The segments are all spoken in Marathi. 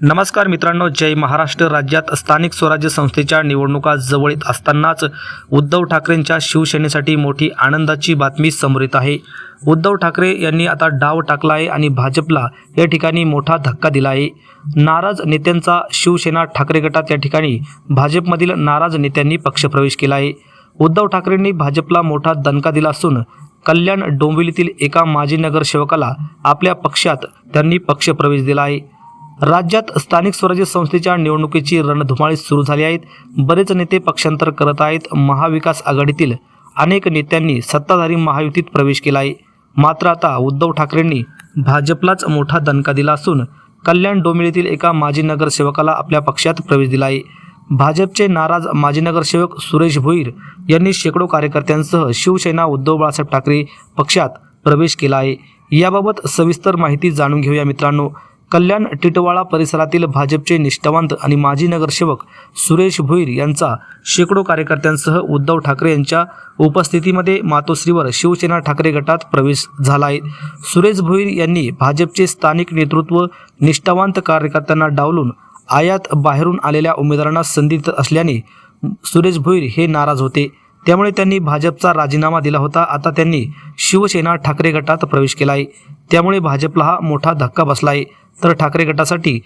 नमस्कार मित्रांनो जय महाराष्ट्र राज्यात स्थानिक स्वराज्य संस्थेच्या निवडणुका जवळ येत असतानाच उद्धव ठाकरेंच्या शिवसेनेसाठी मोठी आनंदाची बातमी समोर येत आहे. उद्धव ठाकरे यांनी आता डाव टाकला आहे आणि भाजपला या ठिकाणी मोठा धक्का दिला आहे. नाराज नेत्यांचा शिवसेना ठाकरे गटात या ठिकाणी भाजपमधील नाराज नेत्यांनी पक्षप्रवेश केला आहे. उद्धव ठाकरेंनी भाजपला मोठा दणका दिला असून कल्याण डोंबिवलीतील एका माजी नगरसेवकाला आपल्या पक्षात त्यांनी पक्षप्रवेश दिला आहे. राज्यात स्थानिक स्वराज्य संस्थेच्या निवडणुकीची रणधुमाळी सुरू झाली आहेत. बरेच नेते पक्षांतर करत आहेत. महाविकास आघाडीतील अनेक नेत्यांनी सत्ताधारी महायुतीत प्रवेश केला आहे मात्र आता उद्धव ठाकरेंनी भाजपलाच मोठा दणका दिला असून कल्याण डोंबिवलीतील एका माजी नगरसेवकाला आपल्या पक्षात प्रवेश दिला आहे भाजपचे नाराज माजी नगरसेवक सुरेश भोईर यांनी शेकडो कार्यकर्त्यांसह शिवसेना उद्धव बाळासाहेब ठाकरे पक्षात प्रवेश केला आहे याबाबत सविस्तर माहिती जाणून घेऊया मित्रांनो. कल्याण टिटवाळा परिसरातील भाजपचे निष्ठावंत आणि माजी नगरसेवक सुरेश भोईर यांचा शेकडो कार्यकर्त्यांसह उद्धव ठाकरे यांच्या उपस्थितीमध्ये मातोश्रीवर शिवसेना ठाकरे गटात प्रवेश झाला आहे. सुरेश भोईर यांनी भाजपचे स्थानिक नेतृत्व निष्ठावंत कार्यकर्त्यांना डावलून आयात बाहेरून आलेल्या उमेदवारांना संधी देत असल्याने सुरेश भोईर हे नाराज होते. त्यामुळे त्यांनी भाजपचा राजीनामा दिला होता. आता त्यांनी शिवसेना ठाकरे गटात प्रवेश केला आहे. त्यामुळे भाजपला हा मोठा धक्का बसला आहे तर ठाकरे गटासाठी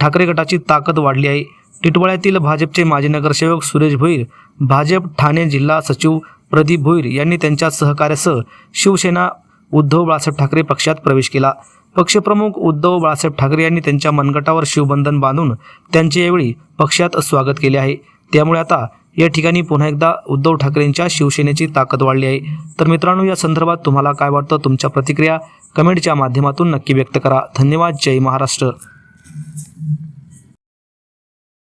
ठाकरे गटाची ताकद वाढली आहे. टिटवाळ्यातील भाजपचे माजी नगरसेवक सुरेश भोईर भाजप ठाणे जिल्हा सचिव प्रदीप भोईर यांनी त्यांच्या सहकार्यासह शिवसेना उद्धव बाळासाहेब ठाकरे पक्षात प्रवेश केला. पक्षप्रमुख उद्धव बाळासाहेब ठाकरे यांनी त्यांच्या मनगटावर शिवबंधन बांधून त्यांचे यावेळी पक्षात स्वागत केले आहे. त्यामुळे आता या ठिकाणी पुन्हा एकदा उद्धव ठाकरेंच्या शिवसेनेची ताकद वाढली आहे. तर मित्रांनो या संदर्भात तुम्हाला काय वाटतं? तुमच्या प्रतिक्रिया कमेंटच्या माध्यमातून नक्की व्यक्त करा. धन्यवाद. जय महाराष्ट्र.